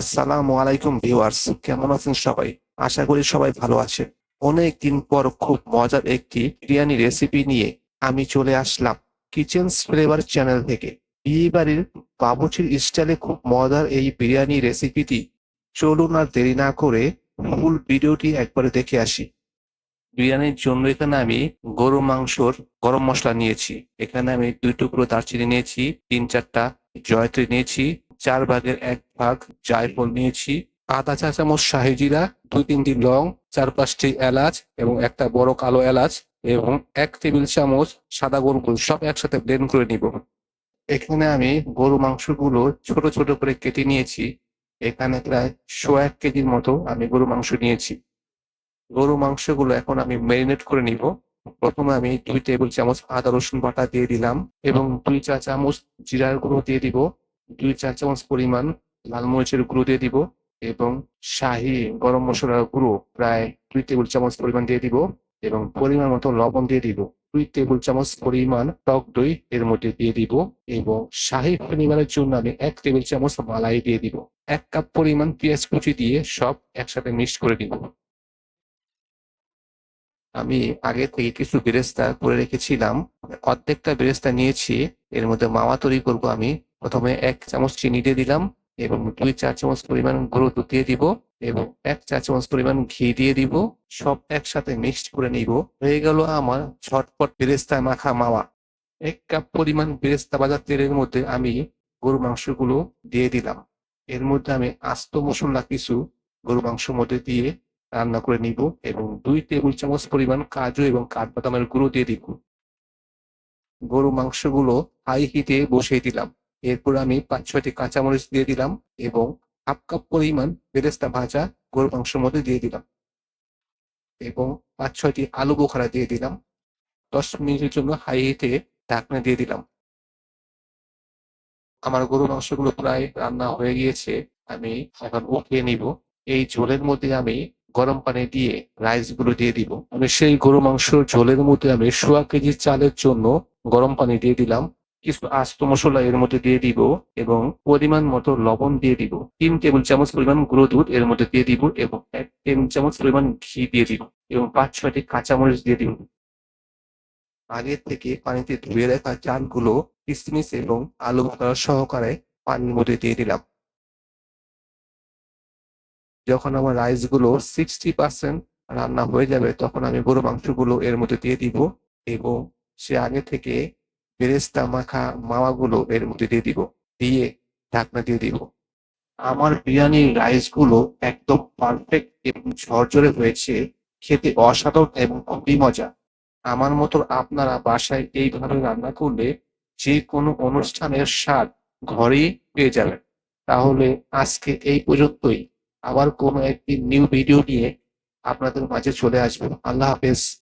আসসালামু আলাইকুম ভিউয়ার্স, কেমন আছেন সবাই? আশা করি সবাই ভালো আছে অনেক দিন পর খুব মজার একটি বিরিয়ানি রেসিপি নিয়ে আমি চলে আসলাম কিচেন ফ্লেভার চ্যানেল থেকে। বিয়ে বাড়ির বাবুচির স্টাইলে খুব মজার এই বিরিয়ানি রেসিপিটি চলুন আর দেরি না করে ফুল ভিডিওটি একবারে দেখে আসি। বিরিয়ানির জন্য এখানে আমি গরু মাংসর গরম মশলা নিয়েছি। এখানে আমি দুই টুকরো দারচিনি নিয়েছি, তিন চারটা জয়ত্রী নিয়েছি চার ভাগের এক ভাগ জায়ফল নিয়েছি। আধা চা চামচ শাহি জিরা, দুই তিনটি লং, চার পাঁচটি এলাচ এবং একটা বড় কালো এলাচ এবং এক টেবিল চামচ সাদা গোলগুল সব একসাথে ব্লেন্ড করে নিব। এখানে আমি গরু মাংসগুলো ছোট ছোট করে কেটে নিয়েছি। এখানে প্রায় শো এক কেজির মতো আমি গরু মাংস নিয়েছি। গরু মাংসগুলো এখন আমি ম্যারিনেট করে নিব। প্রথমে আমি দুই টেবিল চামচ আদা রসুন বাটা দিয়ে দিলাম এবং দুই চা চামচ জিরার গুঁড়ো দিয়ে দিব। দুই চা চামচ পরিমাণ লাল মরিচের গুঁড়ো দিয়ে দিব এবং শাহি গরম মশলার গুঁড়ো প্রায় দুই টেবিল চামচ পরিমাণ দিয়ে দিব এবং পরিমাণ মতো লবণ দিয়ে দিব। দুই টেবিল চামচ পরিমাণ টক দই এর মধ্যে দিয়ে দিব এবং শাহি পরিমাণের জন্য আমি এক টেবিল চামচ মালাই দিয়ে দিব। এক কাপ পরিমাণ পেঁয়াজ কুচি দিয়ে সব একসাথে মিক্স করে দিব। আমি আগে থেকে কিছু বেরেস্তা করে রেখেছিলাম। অর্ধেকটা বেরেস্তা নিয়েছি, এর মধ্যে মাওয়া তৈরি করব আমি। প্রথমে এক চামচ চিনি দিয়ে দিলাম এবং দুই চা চামচ পরিমাণ গুঁড়ো দুধ দিয়ে দিব এবং এক চা চামচ পরিমাণ ঘি দিয়ে দিব। সব একসাথে মিক্সড করে নিব। হয়ে গেল আমার ঝটপট বেরেস্তা মাখা মাওয়া। এক কাপ পরিমাণ বেরেস্তা বাজার তেলের মধ্যে আমি গরু মাংসগুলো দিয়ে দিলাম। এর মধ্যে আমি আস্ত মশলা কিছু গরু মাংসের মধ্যে দিয়ে রান্না করে নিব এবং দুই টেবিল চামচ পরিমাণ কাজু এবং কাঠবাদামের গুঁড়ো দিয়ে দিব। গরু মাংসগুলো হাই হিটে বসিয়ে দিলাম। এরপর আমি পাঁচ, ছয়টি কাঁচামরিচ দিয়ে দিলাম এবং হাফ কাপ পরিমাণ বেরেস্তা ভাজা গরু মাংসের মধ্যে দিয়ে দিলাম এবং পাঁচ, ছয়টি আলু বোখারা দিয়ে দিলাম। দশ মিনিটের জন্য হাই হিটে ঢাকনা দিয়ে দিলাম। আমার গরু মাংসগুলো প্রায় রান্না হয়ে গিয়েছে, আমি এখন উঠিয়ে নিব। এই ঝোলের মধ্যে আমি গরম পানি দিয়ে রাইসগুলো দিয়ে দিব। আমি সেই গরু মাংস ঝোলের মধ্যে আমি সোয়া কেজি চালের জন্য গরম পানি দিয়ে দিলাম। কিছু আস্ত মশলা এর মধ্যে দিয়ে দিব এবং পরিমাণ মতো লবণ দিয়ে দিব। তিন টেবিল চামচ পরিমাণ গুঁড়ো দুধ এর মধ্যে দিয়ে দিব এবং এক টেবিল চামচ পরিমাণ ঘি দিয়ে দিব এবং পাঁচ ছয়টি কাঁচামরিচ দিয়ে দিব। আগে থেকে পানিতে ধুয়ে রাখা চালগুলো কিসমিস এবং আলু ভর্তা সহকারে পানির মধ্যে দিয়ে দিলাম। যখন আমার রাইসগুলো সিক্সটি পার্সেন্ট রান্না হয়ে যাবে তখন আমি গরু মাংসগুলো এর মধ্যে দিয়ে দিব এবং সে আগে থেকে বেরেস্তা মাখা মাওয়াগুলো এর মধ্যে দিয়ে দিব, দিয়ে ঢাকনা দিয়ে দিব। আমার বিরিয়ানির রাইসগুলো একদম পারফেক্ট এবং ঝরঝরে হয়েছে, খেতে অসাধারণ এবং খুবই মজা আমার মতো আপনারা বাসায় এইভাবে রান্না করলে যে কোনো অনুষ্ঠানের স্বাদ ঘরেই পেয়ে যাবেন। তাহলে আজকে এই পর্যন্তই। আবার কোনো একটি নিউ ভিডিও নিয়ে আপনাদের মাঝে চলে আসব। আল্লাহ হাফেজ।